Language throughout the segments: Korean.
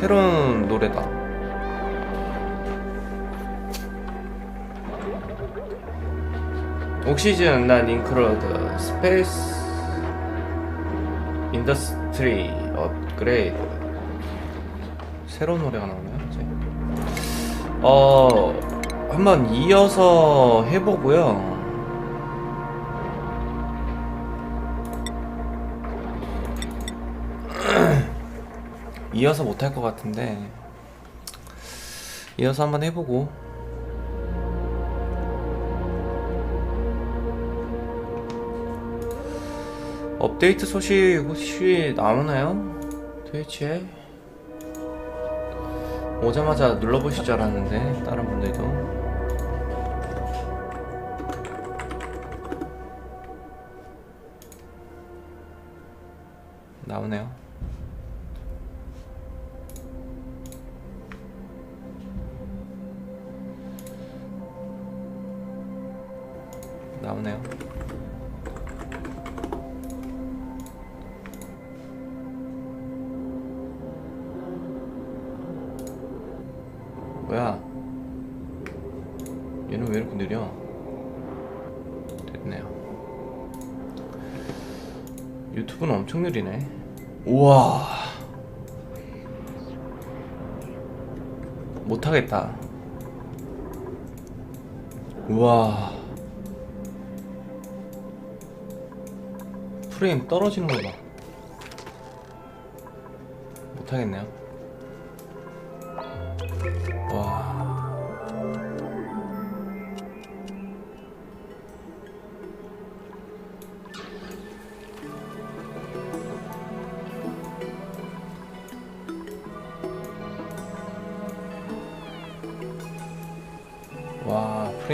새로운 노래다. 옥시즌 난 인크로드 스페이스 인더스트리 업그레이드 새로운 노래가 나오나요? 이제? 어 한번 이어서 해보고요. 이어서 못할 것 같은데 이어서 한번 해보고. 업데이트 소식 혹시 나오나요? 트위치에? 오자마자 눌러보실 줄 알았는데 다른 분들도 됐네요. 유튜브는 엄청 느리네. 우와. 못하겠다. 우와. 프레임 떨어지는 거봐. 못하겠네요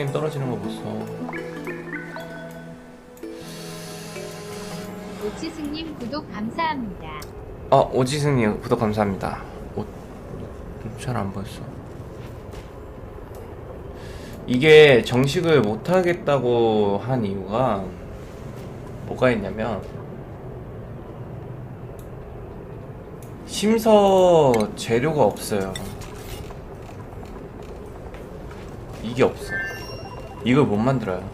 프레임 떨어지는 거 보소. 오치승님 구독 감사합니다. 아, 오지승님 구독 감사합니다. 잘안 보였어. 이게 정식을 못 하겠다고 한 이유가 뭐가 있냐면 심서 재료가 없어요. 이게 없어. 이걸 못 만들어요.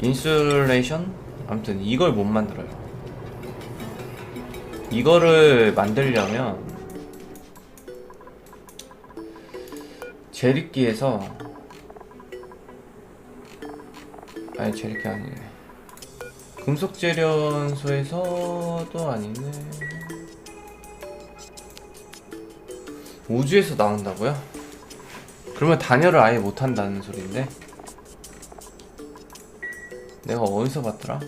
인슐레이션? 아무튼 이걸 못 만들어요. 이거를 만들려면 제리기에서 아니 제리기 아니네 금속 재련소에서도 아니네 우주에서 나온다고요? 그러면 단열을 아예 못한다는 소리인데 내가 어디서 봤더라?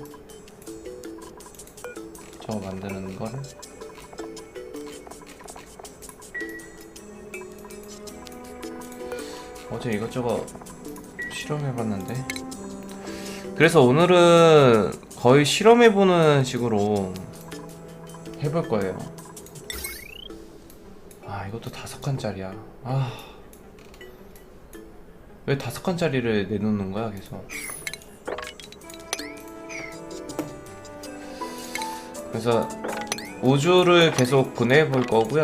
저거 만드는 거를 어제 이것저것 실험해봤는데 그래서 오늘은 거의 실험해보는 식으로 해볼 거예요 아 이것도 다섯 칸짜리야 아 왜 다섯 칸짜리를 내놓는 거야 계속 그래서 우주를 계속 보내볼 거고요.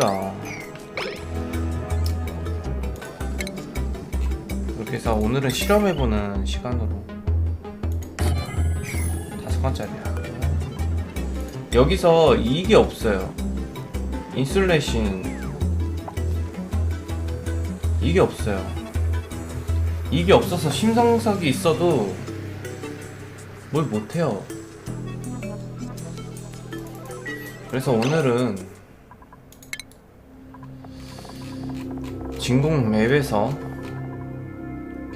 이렇게 해서 오늘은 실험해보는 시간으로 다섯 번짜리야. 여기서 이게 없어요. 인슐레이션 이게 없어요. 이게 없어서 심상석이 있어도 뭘 못해요. 그래서 오늘은 진공 맵에서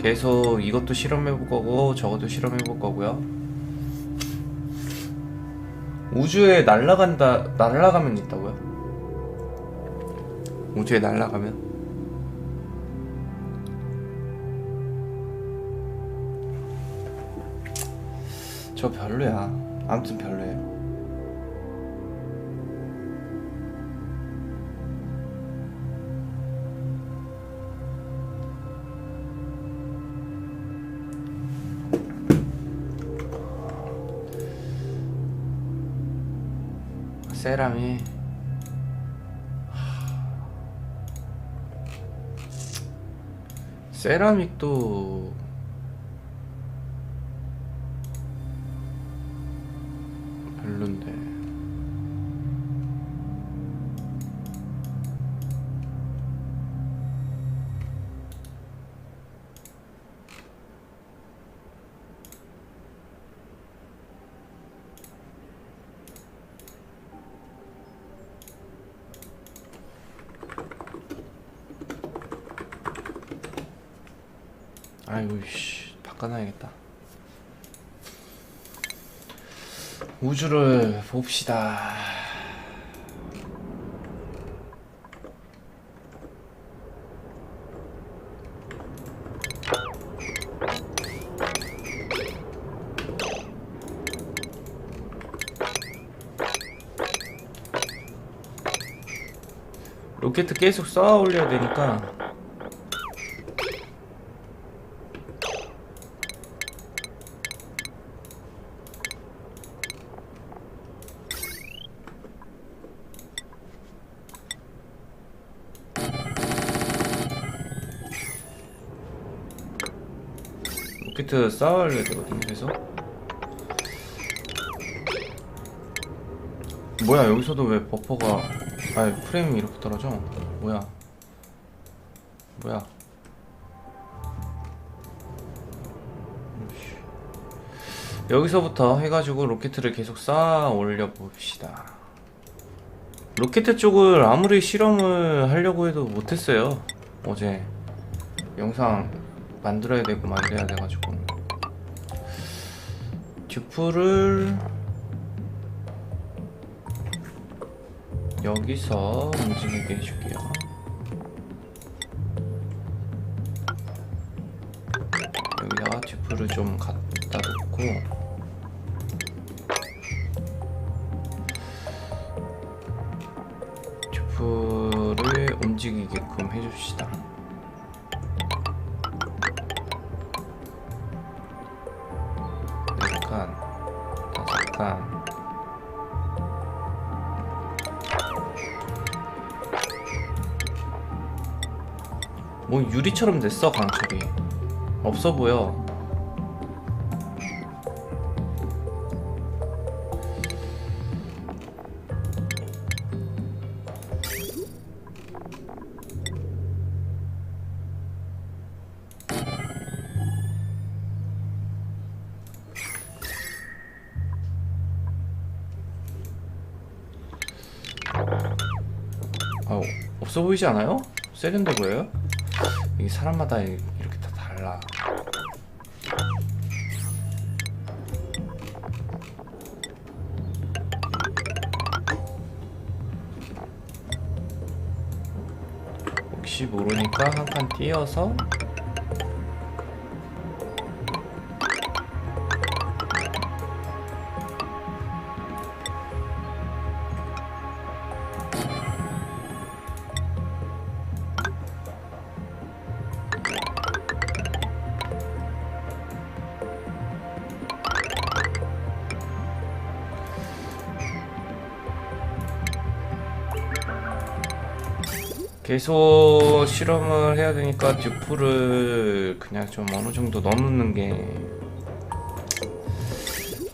계속 이것도 실험해볼 거고 저것도 실험해볼 거고요. 우주에 날아간다 날아가면 있다고요? 우주에 날아가면? 저 별로야. 아무튼 별로예요. 세라미 세라믹도 아이고 씨. 바꿔놔야겠다. 우주를 봅시다. 로켓 계속 쌓아 올려야 되니까 로켓 쌓아올려야 되거든요 그래서. 뭐야 여기서도 왜 버퍼가 아니 프레임이 이렇게 떨어져? 뭐야? 뭐야? 여기서부터 해가지고 로켓을 계속 쌓아 올려 봅시다. 로켓 쪽을 아무리 실험을 하려고 해도 못했어요 어제. 영상 만들어야 되고 막 이래야 돼가지고. 듀프를 여기서 움직이게 해줄게요. 여기다가 듀프를 좀 갖다 놓고. 듀프를 움직이게끔 해줍시다 유리처럼 됐어 강철이. 없어 보여. 아, 없어 보이지 않아요? 세련돼 보여요? 이게 사람마다 이- 이렇게 다 달라. 혹시 모르니까 한 칸 띄어서 계속 실험을 해야 되니까 듀프를 그냥 좀 어느 정도 넣어놓는 게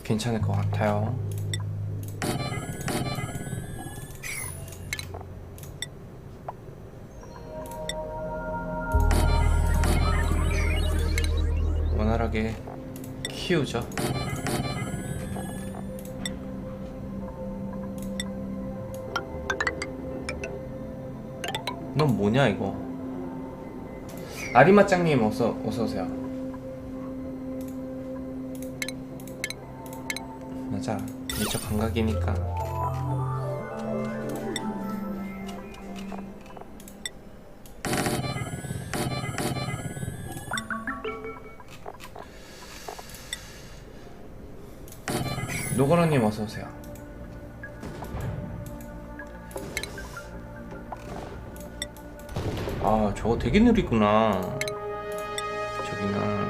괜찮을 것 같아요. 원활하게 키우죠. 넌 뭐냐 이거? 아리마짱님 어서 어서 오세요. 맞아, 미처 감각이니까. 노거라님 어서 오세요. 아 저거 되게 느리구나. 저기나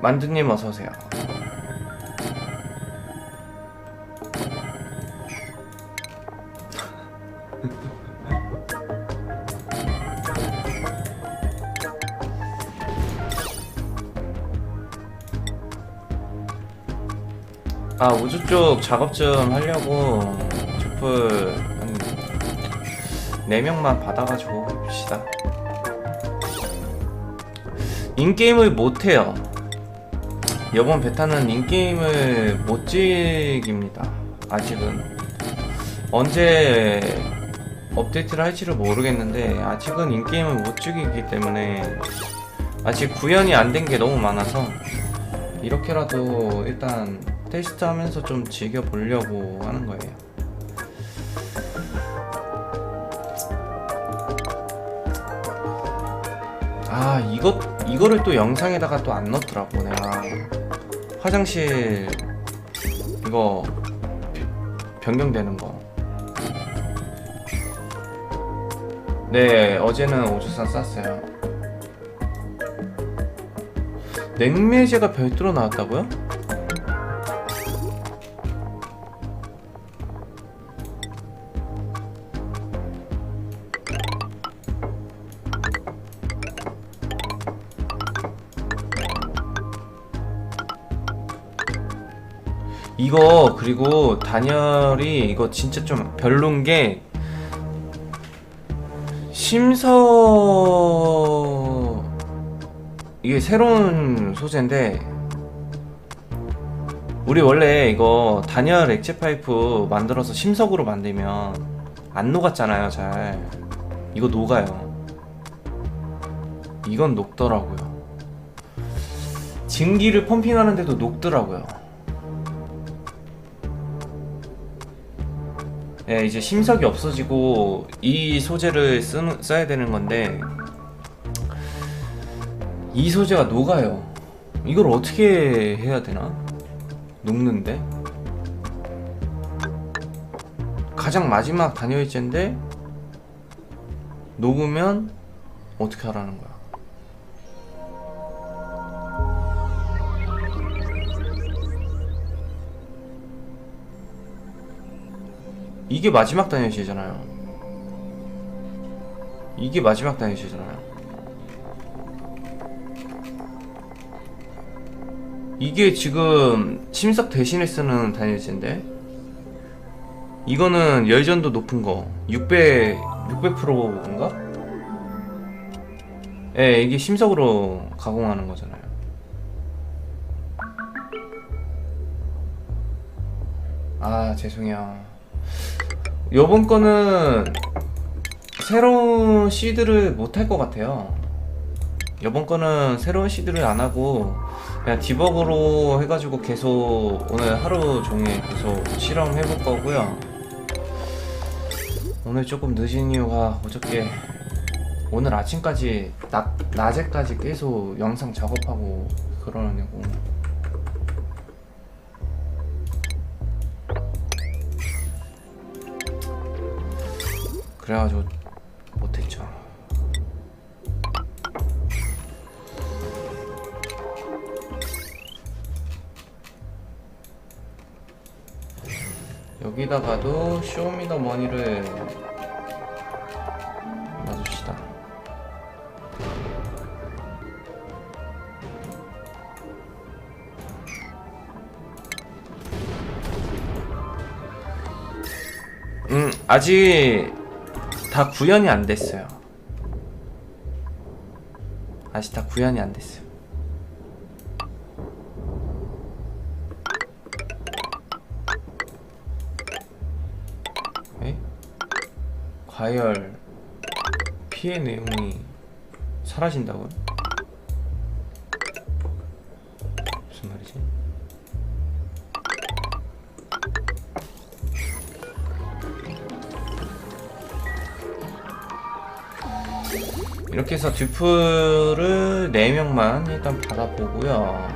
만두님 어서오세요. 아 우주 쪽 작업 좀 하려고 주플 4명만 받아가지고 봅시다. 인게임을 못해요. 이번 베타는 인게임을 못 찍입니다. 아직은. 언제 업데이트를 할지를 모르겠는데 아직은 인게임을 못 찍이기 때문에 아직 구현이 안 된 게 너무 많아서 이렇게라도 일단 테스트 하면서 좀 즐겨보려고 하는 거예요. 아, 이것, 이거를 또 영상에다가 또 안 넣더라고, 내가. 화장실, 이거, 변경되는 거. 네, 어제는 오주산 쌌어요. 냉매제가 별도로 나왔다고요? 그리고 단열이 이거 진짜 좀 별론 게 심서 이게 새로운 소재인데 우리 원래 이거 단열 액체 파이프 만들어서 심석으로 만들면 안 녹았잖아요 잘. 이거 녹아요. 이건 녹더라고요. 증기를 펌핑하는데도 녹더라고요 예, 이제 심석이 없어지고 이 소재를 쓰, 써야 되는 건데 이 소재가 녹아요. 이걸 어떻게 해야 되나? 녹는데? 가장 마지막 단열재인데 녹으면 어떻게 하라는 거야? 이게 마지막 단열재잖아요. 이게 마지막 단열재잖아요. 이게 지금 침석 대신에 쓰는 단열재인데 이거는 열전도 높은 거 600, 600%인가? 예, 이게 심석으로 가공하는 거잖아요. 아, 죄송해요. 요번 거는 새로운 시드를 못 할 것 같아요. 요번 거는 새로운 시드를 안 하고 그냥 디버그로 해가지고 계속 오늘 하루 종일 계속 실험해 볼 거고요. 오늘 조금 늦은 이유가 어저께 오늘 아침까지 낮, 낮에까지 계속 영상 작업하고 그러느냐고 그래가지고 못했죠. 여기다가도 쇼미더머니를 놔줍시다. 음, 아직 다 구현이 안 됐어요. 아직 다 구현이 안 됐어요. 에? 과열 피해 내용이 사라진다고요? 이렇게 해서 듀프를 4명만 일단 받아보고요.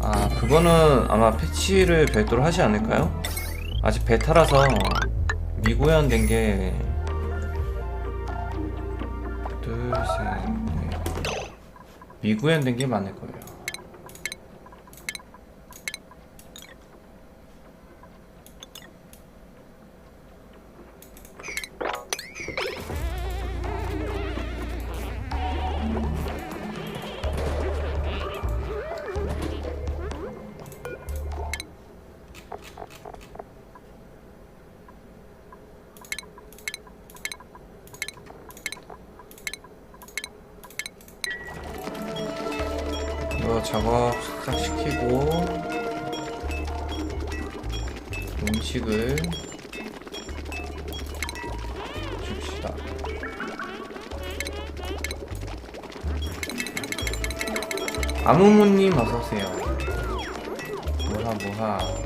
아, 그거는 아마 패치를 별도로 하지 않을까요? 아직 베타라서 미구현된 게 미구현된 게 많을 거예요. 작업 싹 시키고 음식을 줍시다. 아무무님 어서오세요. 뭐하 뭐하.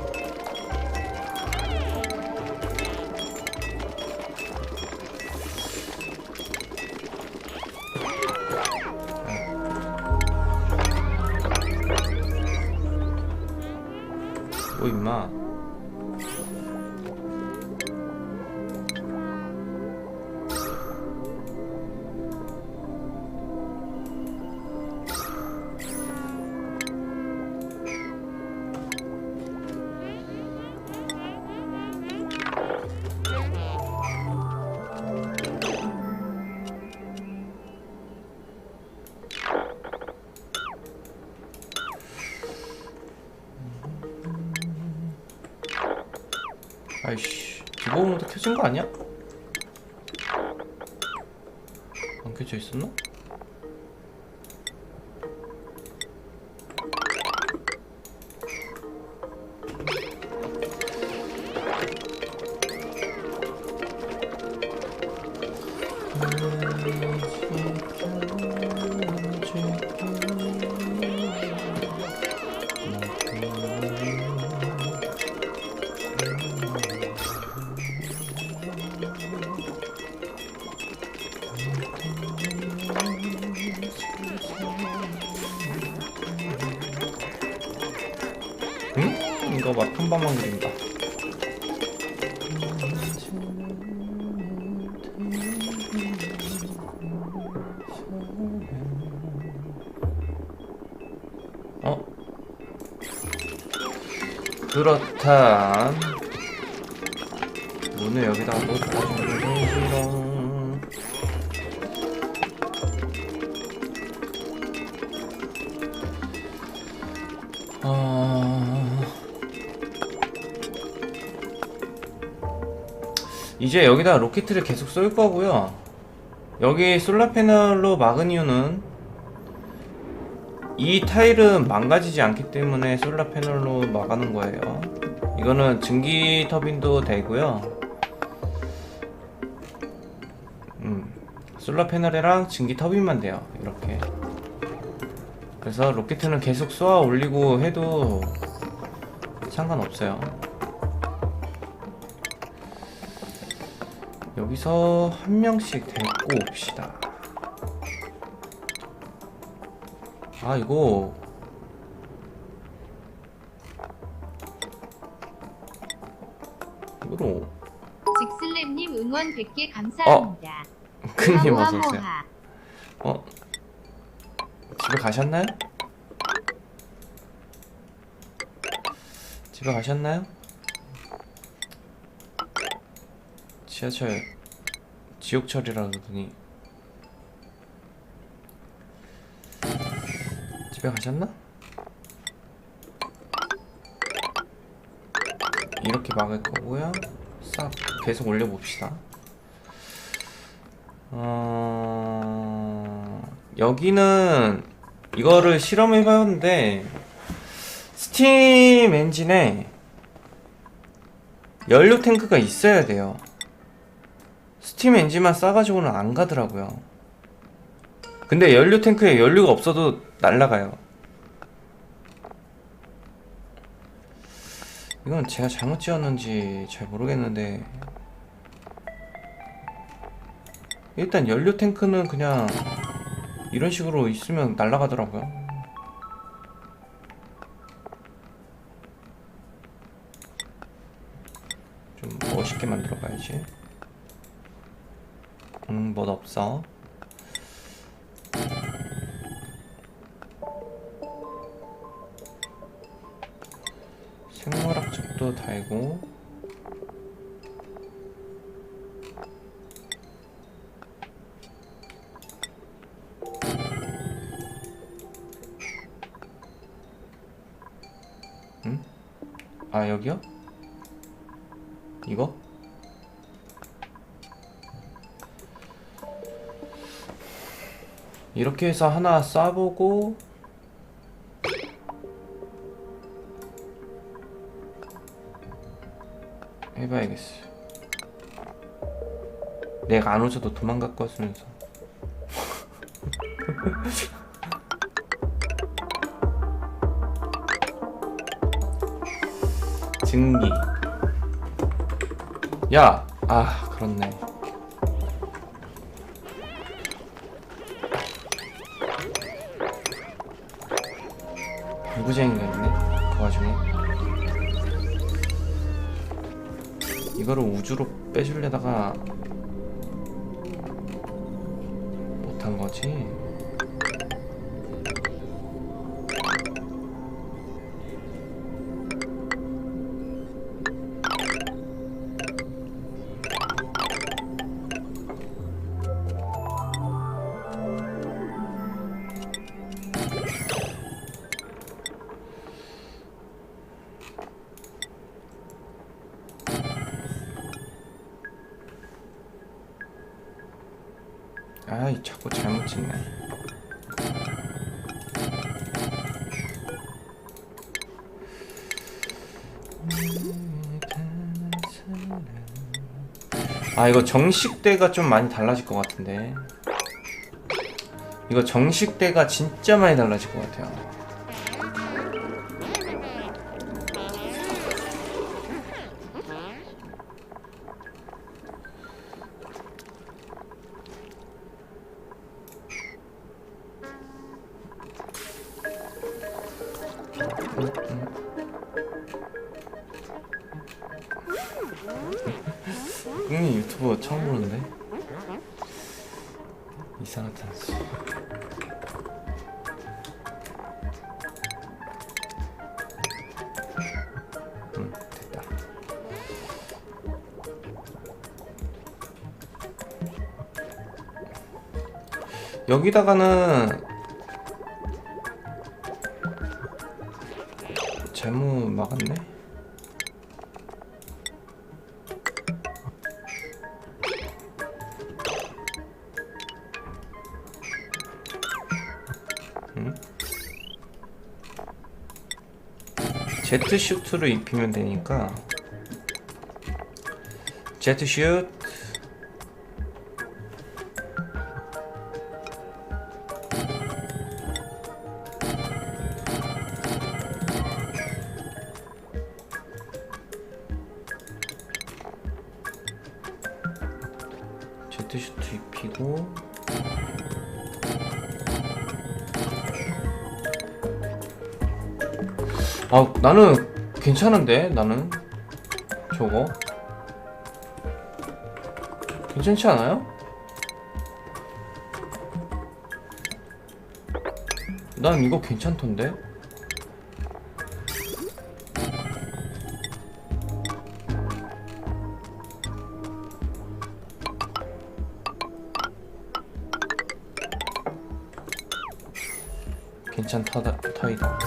뭐 임마. 방만 그린다. 어? 그렇단 문을 여기다가 되지롱 어... 이제 여기다 로켓을 계속 쏠 거고요. 여기 솔라 패널로 막은 이유는 이 타일은 망가지지 않기 때문에 솔라 패널로 막아놓은 거예요. 이거는 증기 터빈도 되고요. 음, 솔라 패널이랑 증기 터빈만 돼요. 이렇게. 그래서 로켓은 계속 쏘아 올리고 해도 상관없어요. 여기서 한 명씩 데리고 옵시다. 아 이거 이거로 직슬랩님 응원 100개 감사합니다. 큰님 모하, 어서 오세요. 모하. 어 집에 가셨나요? 집에 가셨나요? 지하철 지옥철이라 그러더니 집에 가셨나? 이렇게 막을 거고요. 싹 계속 올려봅시다. 어... 여기는 이거를 실험해봤는데 스팀 엔진에 연료 탱크가 있어야 돼요. 스팀 엔진만 싸가지고는 안 가더라고요. 근데 연료 탱크에 연료가 없어도 날라가요. 이건 제가 잘못 지었는지 잘 모르겠는데 일단 연료 탱크는 그냥 이런 식으로 있으면 날아가더라고요. 좀 멋있게 만들어 봐야지. 응, 뭐 없어. 생물학 쪽도 달고 응? 아 여기요? 이렇게 해서 하나 쏴보고 해봐야겠어요. 내가 안 오셔도 도망갈 거면서 증기. 야, 아 그렇네. 누구쟁이가 있네 그 와중에. 이거를 우주로 빼주려다가 못한 거지 아이 자꾸 잘못 찍네. 아 이거 정식대가 좀 많이 달라질 것 같은데. 이거 정식대가 진짜 많이 달라질 것 같아요 형님 유튜브 처음 보는데? 단수 응 됐다. 여기다가는 제트 슈트를 입히면 되니까 제트 슈 아 나는 괜찮은데 나는? 저거? 괜찮지 않아요? 난 이거 괜찮던데? 괜찮다 타이다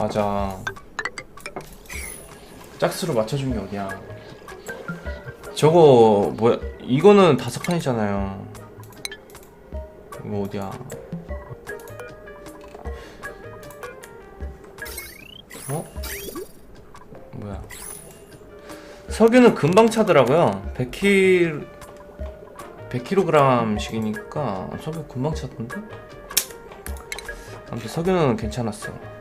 맞아. 짝수로 맞춰준 게 어디야? 저거 뭐야? 이거는 다섯 칸이잖아요. 이거 어디야? 어? 뭐야? 석유는 금방 차더라고요. 100kg 100kg씩이니까 석유 금방 차던데? 아무튼 석유는 괜찮았어.